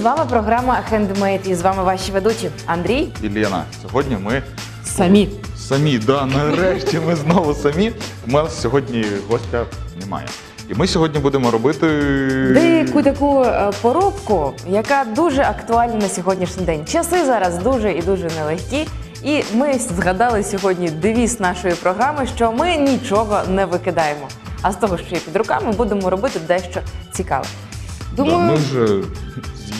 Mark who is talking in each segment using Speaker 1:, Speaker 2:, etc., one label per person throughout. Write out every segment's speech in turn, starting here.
Speaker 1: З вами програма Handmade і з вами ваші ведучі Андрій.
Speaker 2: і Лена. Сьогодні ми
Speaker 1: Самі.
Speaker 2: самі. Да, нарешті ми знову самі. У нас сьогодні гостя немає. І ми сьогодні будемо робити
Speaker 1: Деяку таку е, поробку, яка дуже актуальна на сьогоднішній день. Часи зараз дуже і дуже нелегкі. І ми згадали сьогодні девіз нашої програми, що ми нічого не викидаємо. А з того, що є під руками, будемо робити дещо цікаве.
Speaker 2: Да, ми вже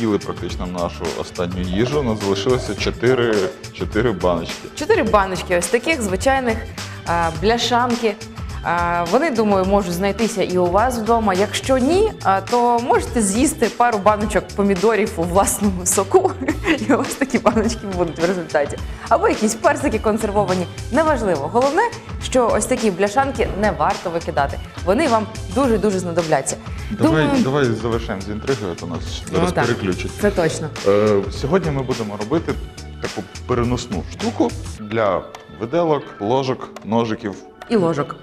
Speaker 2: з'їли практично нашу останню їжу. У нас залишилося 4, 4 баночки.
Speaker 1: Чотири баночки ось таких звичайних а, бляшанки. Вони, думаю, можуть знайтися і у вас вдома. Якщо ні, то можете з'їсти пару баночок помідорів у власному соку, і у вас такі баночки будуть в результаті. Або якісь персики консервовані. Неважливо. Головне, що ось такі бляшанки не варто викидати. Вони вам дуже дуже знадобляться.
Speaker 2: Давай,
Speaker 1: Думаю,
Speaker 2: давай завершимо з інтригою, то нас зараз
Speaker 1: ну,
Speaker 2: переключить.
Speaker 1: Це точно.
Speaker 2: Е, сьогодні ми будемо робити таку переносну штуку для виделок, ложок, ножиків.
Speaker 1: І ложок.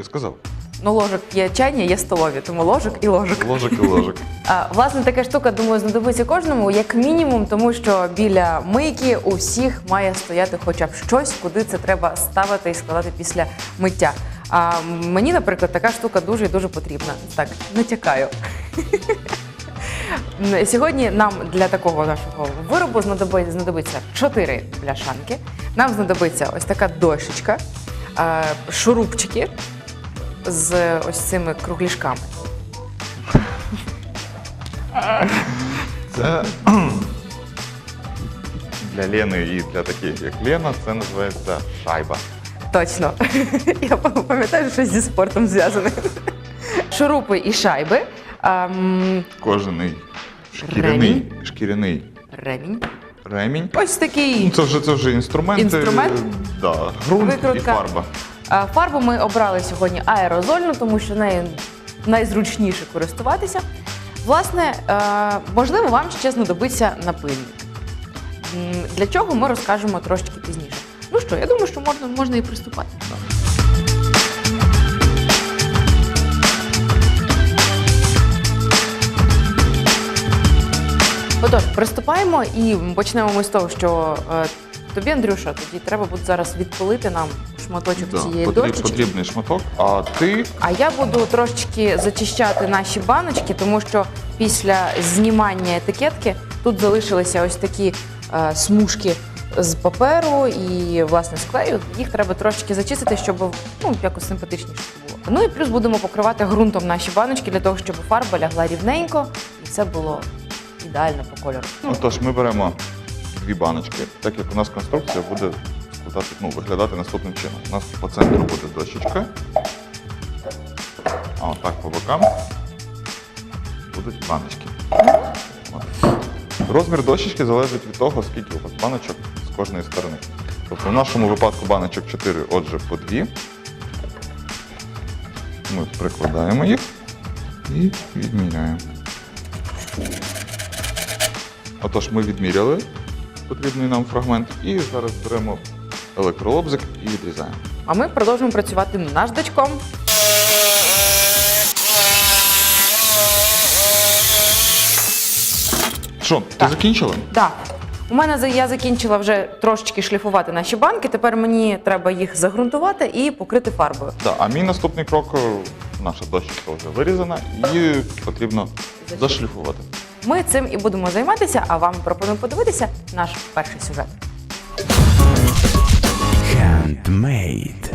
Speaker 2: Я сказав,
Speaker 1: Ну, ложок є чайні, є столові, тому ложок і ложок.
Speaker 2: ложок і ложок.
Speaker 1: А, власне, така штука, думаю, знадобиться кожному, як мінімум, тому що біля мийки у всіх має стояти хоча б щось, куди це треба ставити і складати після миття. А мені, наприклад, така штука дуже і дуже потрібна. Так, натякаю. Сьогодні нам для такого нашого виробу знадобиться 4 бляшанки. Нам знадобиться ось така дощечка, шурупчики з ось цими кругляшками.
Speaker 2: Це для Лени і для таких, як Лена, це називається шайба.
Speaker 1: Точно. Я пам'ятаю, що щось зі спортом зв'язане. Шурупи і шайби. Ем,
Speaker 2: Кожаний шкіряний,
Speaker 1: Ремінь.
Speaker 2: шкіряний
Speaker 1: ремінь.
Speaker 2: ремінь.
Speaker 1: Ось
Speaker 2: Ну,
Speaker 1: такий.
Speaker 2: Це вже це вже інструмент.
Speaker 1: Інструмент?
Speaker 2: Да, ґрунт і
Speaker 1: Викрутка.
Speaker 2: фарба.
Speaker 1: Фарбу ми обрали сьогодні аерозольну, тому що нею найзручніше користуватися. Власне, е, можливо, вам ще знадобиться напильник. Для чого ми розкажемо трошки пізніше. Ну що, я думаю, що можна, можна і приступати. Отож, приступаємо і почнемо ми з того, що е, тобі, Андрюша, тоді треба буде зараз відпилити нам шматочок
Speaker 2: Да,
Speaker 1: цієї
Speaker 2: потріб-
Speaker 1: дощечки.
Speaker 2: потрібний шматок. А ти
Speaker 1: А я буду трошечки зачищати наші баночки, тому що після знімання етикетки тут залишилися ось такі е, смужки з паперу і власне з клею. Їх треба трошечки зачистити, щоб ну якось симпатичніше було. Ну і плюс будемо покривати ґрунтом наші баночки для того, щоб фарба лягла рівненько і це було ідеально по кольору.
Speaker 2: Отож, ми беремо дві баночки, так як у нас конструкція буде складати, ну, виглядати наступним чином. У нас по центру буде дощечка, а отак по бокам будуть баночки. Розмір дощечки залежить від того, скільки у вас баночок з кожної сторони. Тобто в нашому випадку баночок 4, отже, по 2. Ми прикладаємо їх і відміряємо. Отож, ми відміряли потрібний нам фрагмент і зараз беремо електролобзик і відрізаємо.
Speaker 1: А ми продовжуємо працювати наждачком.
Speaker 2: Що, ти
Speaker 1: Так.
Speaker 2: закінчила?
Speaker 1: Так. У мене за- я закінчила вже трошечки шліфувати наші банки. Тепер мені треба їх загрунтувати і покрити фарбою.
Speaker 2: Да, а мій наступний крок е, наша дощечка вже вирізана і потрібно зашліфувати.
Speaker 1: Ми цим і будемо займатися, а вам пропоную подивитися наш перший сюжет.
Speaker 3: Handmade.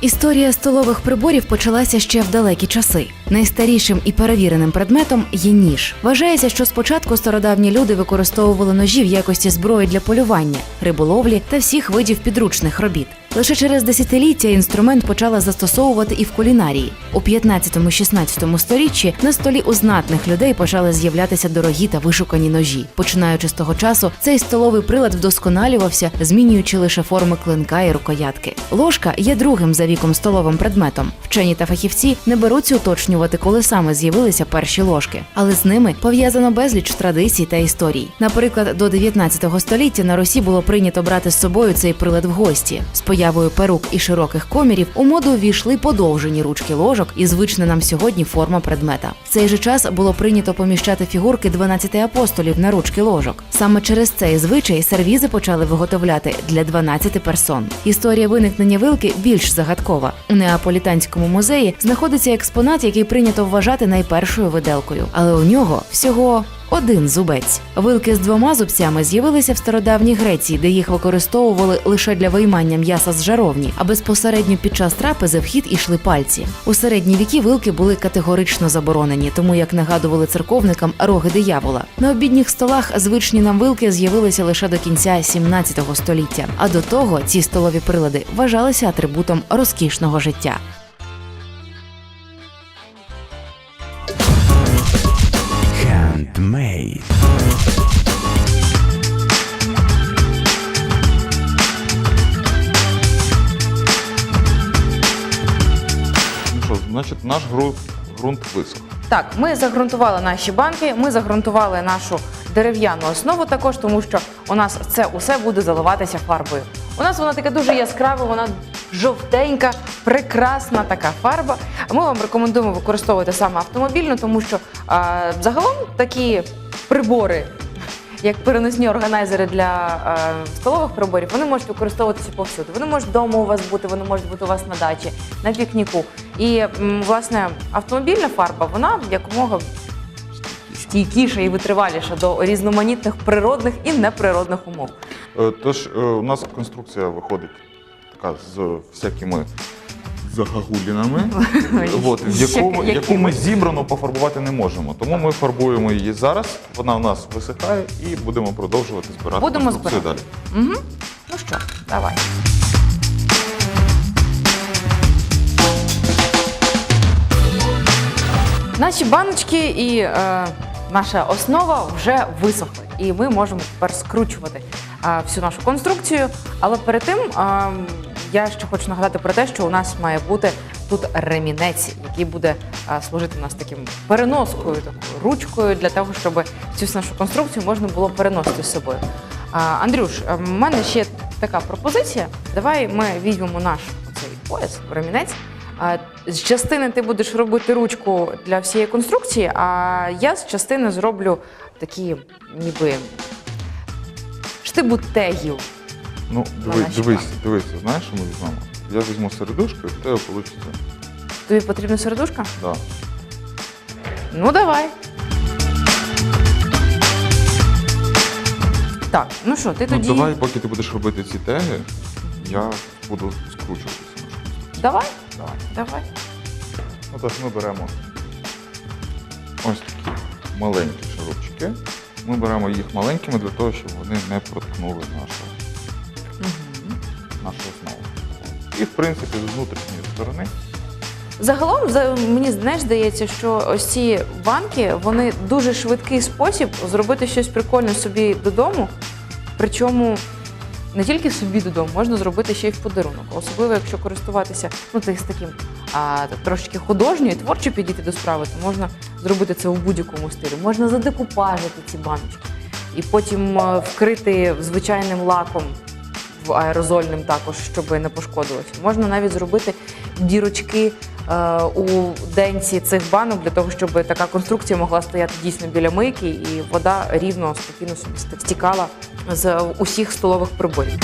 Speaker 4: Історія столових приборів почалася ще в далекі часи. Найстарішим і перевіреним предметом є ніж. Вважається, що спочатку стародавні люди використовували ножі в якості зброї для полювання, риболовлі та всіх видів підручних робіт. Лише через десятиліття інструмент почали застосовувати і в кулінарії. У 15-16 сторіччі на столі у знатних людей почали з'являтися дорогі та вишукані ножі. Починаючи з того часу, цей столовий прилад вдосконалювався, змінюючи лише форми клинка і рукоятки. Ложка є другим за віком столовим предметом. Вчені та фахівці не беруться уточнювати, коли саме з'явилися перші ложки, але з ними пов'язано безліч традицій та історій. Наприклад, до 19 століття на Русі було прийнято брати з собою цей прилад в гості. Появою перук і широких комірів у моду ввійшли подовжені ручки ложок і звична нам сьогодні форма предмета. В цей же час було прийнято поміщати фігурки 12 апостолів на ручки ложок. Саме через цей звичай сервізи почали виготовляти для 12 персон. Історія виникнення вилки більш загадкова. У неаполітанському музеї знаходиться експонат, який прийнято вважати найпершою виделкою, але у нього всього один зубець. Вилки з двома зубцями з'явилися в стародавній Греції, де їх використовували лише для виймання м'яса з жаровні, а безпосередньо під час трапези в хід ішли пальці. У середні віки вилки були категорично заборонені, тому як нагадували церковникам роги диявола. На обідніх столах звичні нам вилки з'явилися лише до кінця 17 століття. А до того ці столові прилади вважалися атрибутом розкішного життя.
Speaker 2: Наш ґрунт, ґрунт висох.
Speaker 1: Так, ми загрунтували наші банки, ми загрунтували нашу дерев'яну основу також, тому що у нас це усе буде заливатися фарбою. У нас вона така дуже яскрава, вона жовтенька, прекрасна така фарба. Ми вам рекомендуємо використовувати саме автомобільну, тому що а, загалом такі прибори. Як переносні органайзери для е, столових приборів, вони можуть використовуватися повсюди. Вони можуть вдома у вас бути, вони можуть бути у вас на дачі, на пікніку. І власне автомобільна фарба вона якомога стійкіша і витриваліша до різноманітних природних і неприродних умов.
Speaker 2: Е, Тож е, у нас конструкція виходить така з всякими загагулінами, от, яку, яку ми зібрано пофарбувати не можемо. Тому ми фарбуємо її зараз, вона у нас висихає і будемо продовжувати збирати
Speaker 1: Будемо
Speaker 2: конструкцію
Speaker 1: збирати.
Speaker 2: далі.
Speaker 1: Угу. Ну що, давай. Наші баночки і е, наша основа вже висохли, і ми можемо тепер скручувати е, всю нашу конструкцію. Але перед тим е, я ще хочу нагадати про те, що у нас має бути тут ремінець, який буде е, служити у нас таким переноскою, такою ручкою для того, щоб цю нашу конструкцію можна було переносити з собою. А, Андрюш, е, в мене ще така пропозиція. Давай ми візьмемо наш цей пояс, ремінець. З частини ти будеш робити ручку для всієї конструкції, а я з частини зроблю такі, ніби штибу тегів.
Speaker 2: Ну, диви, дивись,
Speaker 1: банки.
Speaker 2: дивись, знаєш, що ми візьмемо? Я візьму середушку, і в тебе вийде.
Speaker 1: Тобі потрібна середушка?
Speaker 2: Да.
Speaker 1: Ну, давай. Так, ну що, ти
Speaker 2: Ну,
Speaker 1: тоді.
Speaker 2: давай, поки ти будеш робити ці теги, я буду скручуватися.
Speaker 1: Давай,
Speaker 2: Давай.
Speaker 1: давай.
Speaker 2: Ну, тож ми беремо ось такі маленькі шарупчики. Ми беремо їх маленькими для того, щоб вони не проткнули нашу, нашу основу. І, в принципі, з внутрішньої сторони
Speaker 1: Загалом мені знаєш, здається, що ось ці банки вони дуже швидкий спосіб зробити щось прикольне собі додому. Причому не тільки собі додому, можна зробити ще й в подарунок. Особливо, якщо користуватися ну, з таким а, трошечки художньо творчо підійти до справи, то можна зробити це у будь-якому стилі. Можна задекупажити ці баночки і потім вкрити звичайним лаком в аерозольним також, щоб не пошкодилося. Можна навіть зробити дірочки е, у денці цих банок для того, щоб така конструкція могла стояти дійсно біля мийки, і вода рівно спокійно собі стікала з усіх столових приборів.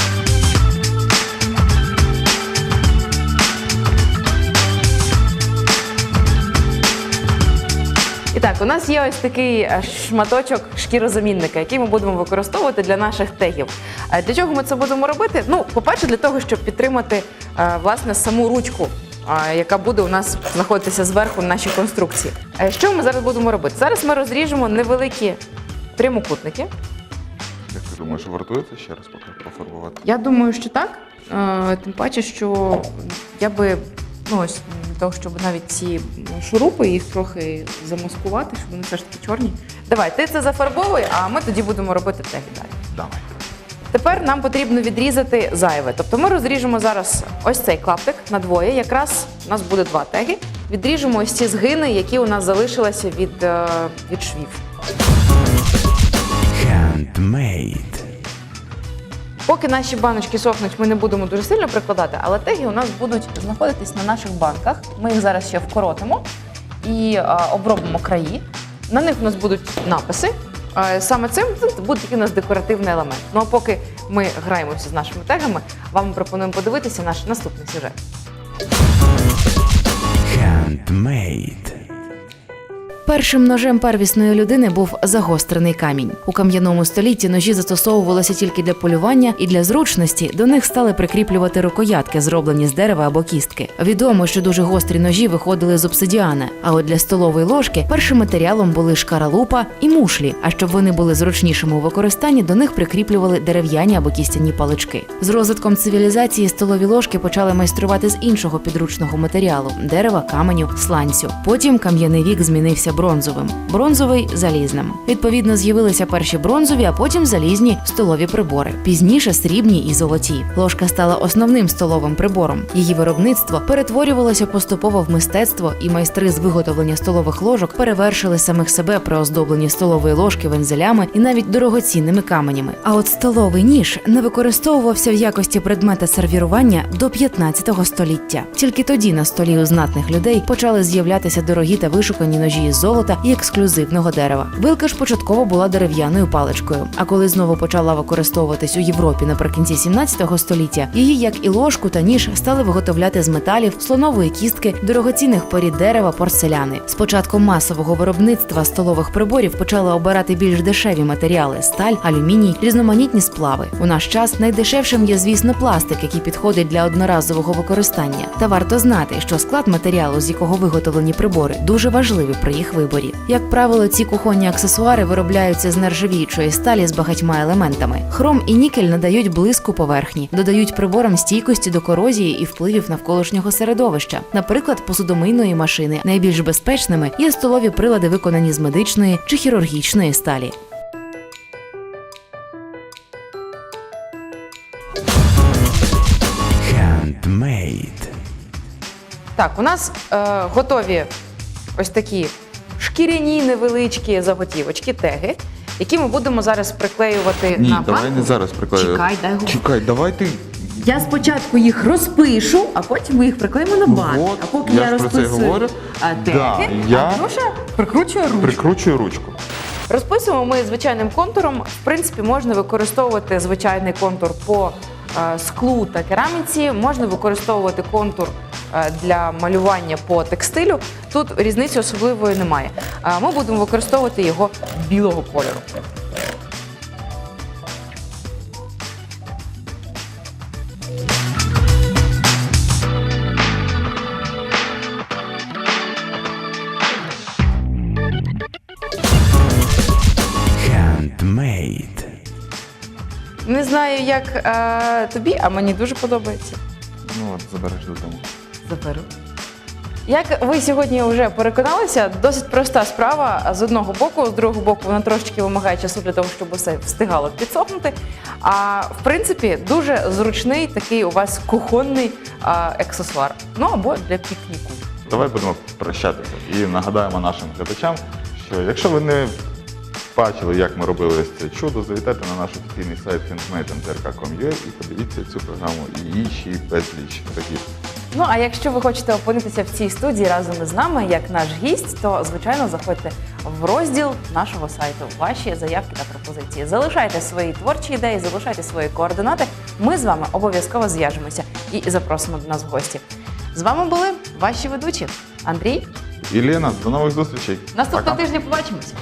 Speaker 1: І так, у нас є ось такий е, шматочок шкірозамінника, який ми будемо використовувати для наших тегів. Е, Для чого ми це будемо робити? Ну, по-перше, для того, щоб підтримати е, власне саму ручку, е, яка буде у нас знаходитися зверху на нашій конструкції. Що ми зараз будемо робити? Зараз ми розріжемо невеликі прямокутники.
Speaker 2: Як ти думаєш, вартує це ще раз поки пофарбувати?
Speaker 1: Я думаю, що так. Е, Тим паче, що я би ну ось для того, щоб навіть ці шурупи їх трохи замаскувати, щоб вони все ж таки чорні. Давай, ти це зафарбовуй, а ми тоді будемо робити теги далі.
Speaker 2: Давай.
Speaker 1: Тепер нам потрібно відрізати зайве. Тобто ми розріжемо зараз ось цей клаптик на двоє. Якраз у нас буде два теги. Відріжемо ось ці згини, які у нас залишилися від, е, від швів.
Speaker 3: Handmade.
Speaker 5: Поки наші баночки сохнуть, ми не будемо дуже сильно прикладати, але теги у нас будуть знаходитись на наших банках. Ми їх зараз ще вкоротимо і а, обробимо краї. На них у нас будуть написи. А, Саме цим буде такий у нас декоративний елемент. Ну а поки ми граємося з нашими тегами, вам пропонуємо подивитися наш наступний сюжет.
Speaker 3: Handmade.
Speaker 1: Першим ножем первісної людини був загострений камінь. У кам'яному столітті ножі застосовувалися тільки для полювання і для зручності до них стали прикріплювати рукоятки, зроблені з дерева або кістки. Відомо, що дуже гострі ножі виходили з обсидіана. А от для столової ложки першим матеріалом були шкаралупа і мушлі. А щоб вони були зручнішими у використанні, до них прикріплювали дерев'яні або кістяні палички. З розвитком цивілізації столові ложки почали майструвати з іншого підручного матеріалу дерева, каменю, сланцю. Потім кам'яний вік змінився бронзовим, бронзовий залізним. Відповідно, з'явилися перші бронзові, а потім залізні столові прибори. Пізніше срібні і золоті. Ложка стала основним столовим прибором. Її виробництво перетворювалося поступово в мистецтво, і майстри з виготовлення столових ложок перевершили самих себе при оздобленні столової ложки вензелями і навіть дорогоцінними каменями. А от столовий ніж не використовувався в якості предмета сервірування до 15 століття. Тільки тоді на столі у знатних людей почали з'являтися дорогі та вишукані ножі із золота і ексклюзивного дерева. Вилка ж початково була дерев'яною паличкою. А коли знову почала використовуватись у Європі наприкінці 17 століття, її, як і ложку та ніж, стали виготовляти з металів, слонової кістки, дорогоцінних порід дерева, порцеляни. З початком масового виробництва столових приборів почали обирати більш дешеві матеріали: сталь, алюміній, різноманітні сплави. У наш час найдешевшим є, звісно, пластик, який підходить для одноразового використання. Та варто знати, що склад матеріалу, з якого виготовлені прибори, дуже важливий при їх виборі. Як правило, ці кухонні аксесуари виробляються з нержавіючої сталі з багатьма елементами. Хром і нікель надають блиску поверхні, додають приборам стійкості до корозії і впливів навколишнього середовища, наприклад, посудомийної машини. Найбільш безпечними є столові прилади, виконані з медичної чи хірургічної сталі.
Speaker 3: Handmade.
Speaker 5: Так, у нас е, готові ось такі шкіряні невеличкі заготівочки, теги, які ми будемо зараз приклеювати
Speaker 2: Ні,
Speaker 5: на
Speaker 2: давай
Speaker 5: банку.
Speaker 2: не зараз приклею.
Speaker 5: Чекай, дай говорити.
Speaker 2: Чекай, давай ти.
Speaker 5: Я спочатку їх розпишу, а потім ми їх приклеїмо на банк.
Speaker 2: От,
Speaker 5: а поки
Speaker 2: я
Speaker 5: я,
Speaker 2: ж про це
Speaker 5: розписую
Speaker 2: говорю.
Speaker 5: а, теги,
Speaker 2: Да, я-
Speaker 5: Андрюша прикручує ручку.
Speaker 2: Прикручуй ручку.
Speaker 5: Розписуємо ми звичайним контуром. В принципі, можна використовувати звичайний контур по е, склу та кераміці, можна використовувати контур е, для малювання по текстилю. Тут різниці особливої немає. Ми будемо використовувати його білого кольору. Не знаю, як е, тобі, а мені дуже подобається.
Speaker 2: Ну от, забереш додому.
Speaker 5: Заберу. Як ви сьогодні вже переконалися, досить проста справа з одного боку, з другого боку, вона трошечки вимагає часу для того, щоб усе встигало підсохнути. А в принципі, дуже зручний такий у вас кухонний а, аксесуар. Ну або для пікніку.
Speaker 2: Давай будемо прощатися і нагадаємо нашим глядачам, що якщо ви не бачили, як ми робили ось це чудо, завітайте на наш офіційний сайт handmade.mtrk.com.ua і подивіться цю програму і інші безліч таких.
Speaker 5: Ну а якщо ви хочете опинитися в цій студії разом із нами, як наш гість, то звичайно заходьте в розділ нашого сайту. Ваші заявки та пропозиції. Залишайте свої творчі ідеї, залишайте свої координати. Ми з вами обов'язково зв'яжемося і запросимо до нас в гості. З вами були ваші ведучі Андрій.
Speaker 2: І Лена, до нових зустрічей.
Speaker 5: Наступного тижня побачимось.